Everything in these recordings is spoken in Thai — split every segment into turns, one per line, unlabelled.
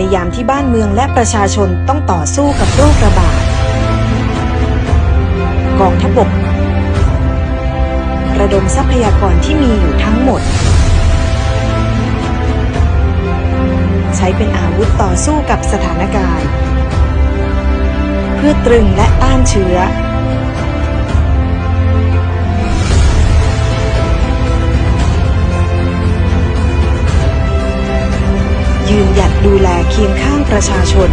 ในยามที่บ้านเมืองและประชาชนต้องต่อสู้กับโรคระบาด กองทัพบก ระดมทรัพยากรที่มีอยู่ทั้งหมด ใช้เป็นอาวุธต่อสู้กับสถานการณ์ เพื่อตรึงและต้านเชื้อ ดูแลเคียงข้างประชาชน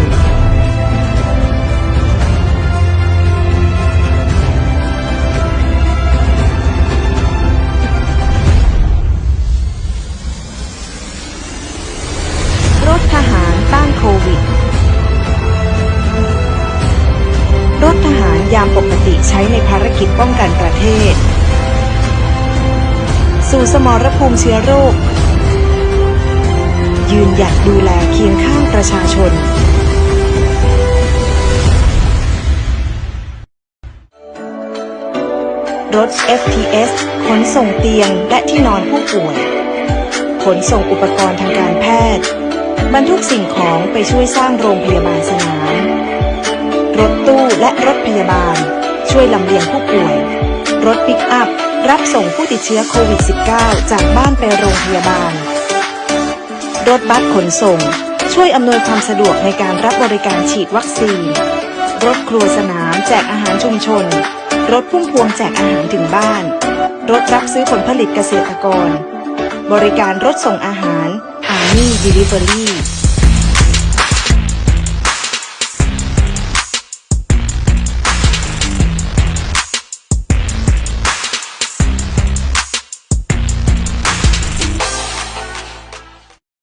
รถทหารต้านโควิด รถทหารยามปกติใช้ในภารกิจป้องกันประเทศ สู่สมรภูมิเชื้อโรค ยืนหยัดดูแลเคียงข้างประชาชน รถ FTS ขนส่งเตียงและที่นอนผู้ป่วย ขนส่งอุปกรณ์ทางการแพทย์ บรรทุกสิ่งของไปช่วยสร้างโรงพยาบาลสนาม รถตู้และรถพยาบาล ช่วยลำเลียงผู้ป่วย รถปิกอัพ รับส่งผู้ติดเชื้อโควิด -19 จากบ้านไปโรงพยาบาล รถบัสขนส่ง ช่วยอำนวยความสะดวกในการรับบริการฉีดวัคซีน รถครัวสนามแจกอาหารชุมชน รถพุ่มพวงแจกอาหารถึงบ้าน รถรับซื้อผลผลิตเกษตรกร บริการรถส่งอาหารอาร์มี่ดิลิเวอรี่